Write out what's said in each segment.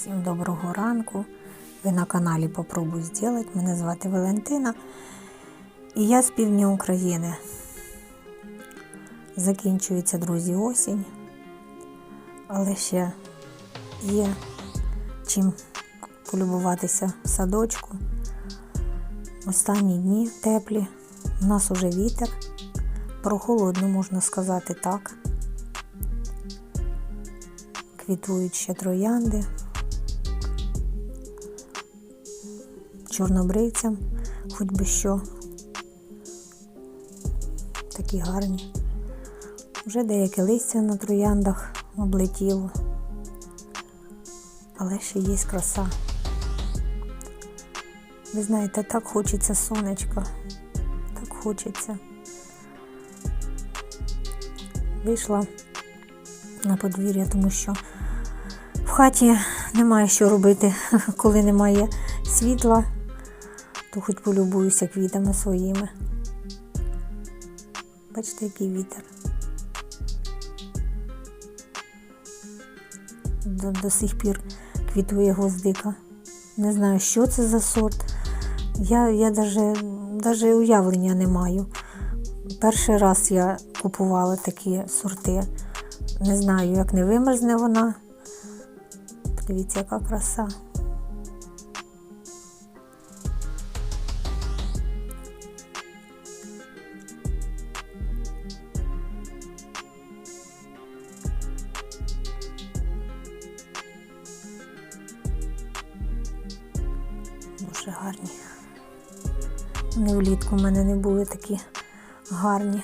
Всім доброго ранку. Ви на каналі Попробуй зробити. Мене звати Валентина. І я з півдня України. Закінчується, друзі, осінь. Але ще є чим полюбуватися в садочку. Останні дні теплі. У нас уже вітер. Прохолодно, можна сказати так. Квітують ще троянди. Чорнобривцям, хоч би що. Такі гарні. Вже деяке листя на трояндах облетіло. Але ще є краса. Ви знаєте, так хочеться сонечка. Так хочеться. Вийшла на подвір'я, тому що в хаті немає що робити, коли немає світла, то хоч полюбуюся квітами своїми. Бачите, який вітер. До, до сих пір квітує гвоздика. Не знаю, що це за сорт. Я, я даже, уявлення не маю. Перший раз я купувала такі сорти. Не знаю, як не вимерзне вона. Подивіться, яка краса. Дуже гарні. Вони влітку в мене не були такі гарні.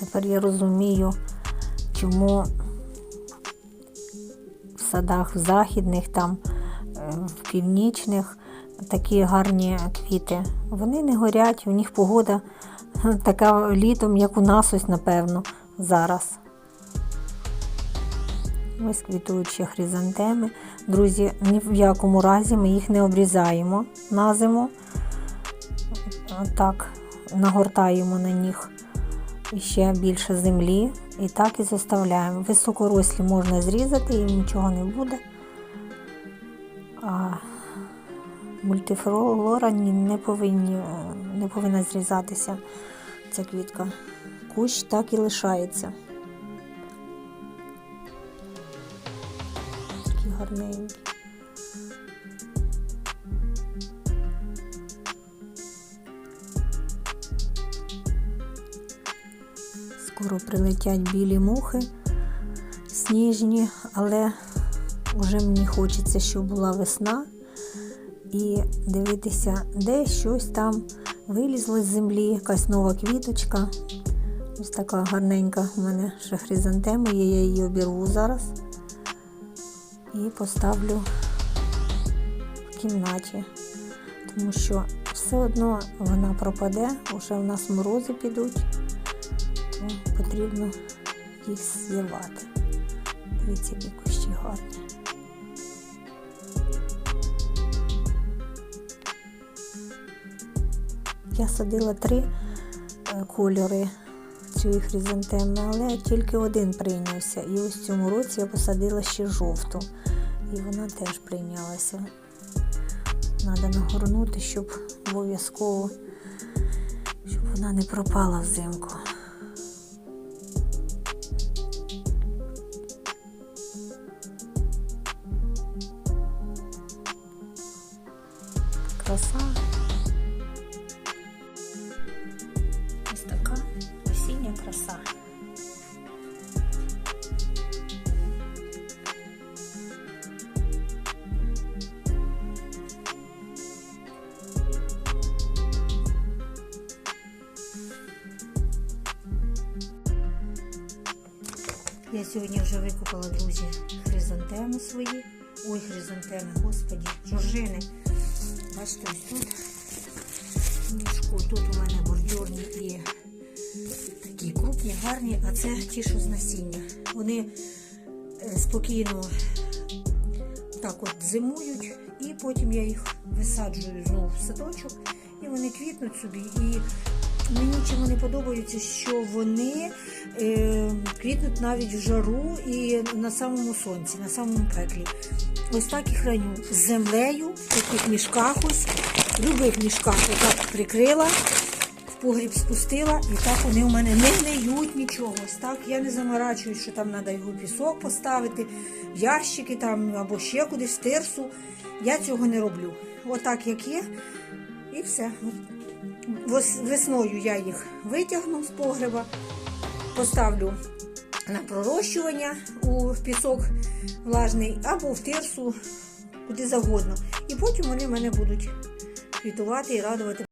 Тепер я розумію, чому в садах в західних, там, е, в північних такі гарні квіти. Вони не горять, у них погода така літом, як у нас ось, напевно, зараз. Ось квітують ще хризантеми. Друзі, ні в якому разі ми їх не обрізаємо на зиму. Так, нагортаємо на них ще більше землі і так і заставляємо. Високорослі можна зрізати, їм нічого не буде. А мультифлора не, повинні, не повинна зрізатися ця квітка. Кущ так і лишається. Такі гарненькі. Скоро прилетять білі мухи сніжні, але вже мені хочеться, щоб була весна і дивитися, де щось там вилізло з землі, якась нова квіточка. Ось така гарненька у мене ще хризантема є, я її обірву зараз і поставлю в кімнаті, тому що все одно вона пропаде, вже в нас морози підуть, потрібно їх зірвати. Дивіться, які кущі гарні. Я садила три е, кольори цієї хризантеми, але тільки один прийнявся. І ось в цьому році я посадила ще жовту. І вона теж прийнялася. Треба нагорнути, щоб обов'язково, щоб вона не пропала взимку. Краса. Краса. Я сьогодні вже викупила, друзі, хризантеми свої. Ой, хризантеми, господі, жоржини. Бачите, ось тут мішку. Тут у мене бордюрні і такі крупні, гарні, а це ті, що з насіння. Вони е, спокійно так от зимують і потім я їх висаджую знову в садочок, і вони квітнуть собі. І мені чим вони подобаються, що вони е, квітнуть навіть в жару і на самому сонці, на самому пеклі. Ось так і храню з землею, в таких мішках ось, в любих мішках отак прикрила, погріб спустила, і так вони у мене не гниють нічого. Так я не заморачуюсь, що там треба його пісок поставити, в ящики там або ще кудись тирсу. Я цього не роблю. Отак як є, і все. Весною я їх витягну з погреба, поставлю на пророщування у пісок влажний або в тирсу, куди завгодно. І потім вони в мене будуть квітувати і радувати